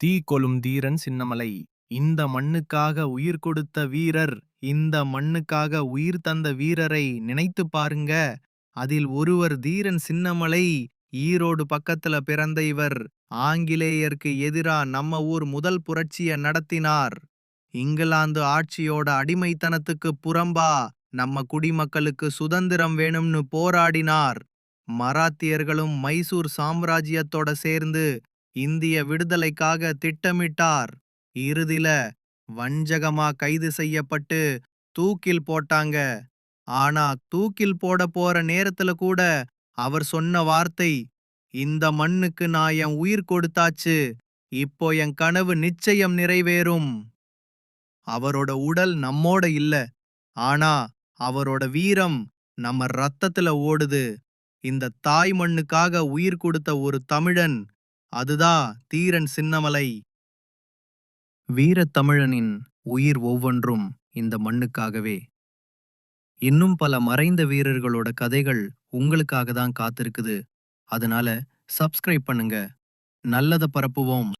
தீ கொளும் தீரன் சின்னமலை. இந்த மண்ணுக்காக உயிர் கொடுத்த வீரர் இந்த மண்ணுக்காக உயிர் தந்த வீரரை நினைத்து பாருங்க. அதில் ஒருவர் தீரன் சின்னமலை ஈரோடு பக்கத்துல பிறந்த இவர் ஆங்கிலேயருக்கு எதிரா நம்ம ஊர் முதல் புரட்சிய நடத்தினார். இங்கிலாந்து ஆட்சியோட அடிமைத்தனத்துக்கு புறம்பா நம்ம குடிமக்களுக்கு சுதந்திரம் வேணும்னு போராடினார். மராத்தியர்களும் மைசூர் சாம்ராஜ்யத்தோட சேர்ந்து இந்திய விடுதலைக்காக திட்டமிட்டார். இறுதில வஞ்சகமா கைது செய்யப்பட்டு தூக்கில் போட்டாங்க. ஆனா தூக்கில் போட போற நேரத்துல கூட அவர் சொன்ன வார்த்தை இந்த மண்ணுக்கு நான் என் உயிர் கொடுத்தாச்சு இப்போ என் கனவு நிச்சயம் நிறைவேறும். அவரோட உடல் நம்மோட இல்ல. ஆனா அவரோட வீரம் நம்ம ரத்தத்துல ஓடுது. இந்த தாய் மண்ணுக்காக உயிர் கொடுத்த ஒரு தமிழன் அதுதான் தீரன் சின்னமலை. வீரத் தமிழனின் உயிர் ஒவ்வொன்றும் இந்த மண்ணுக்காகவே. இன்னும் பல மறைந்த வீரர்களோட கதைகள் உங்களுக்காக தான் காத்திருக்குது. அதனால சப்ஸ்கிரைப் பண்ணுங்க. நல்லதை பரப்புவோம்.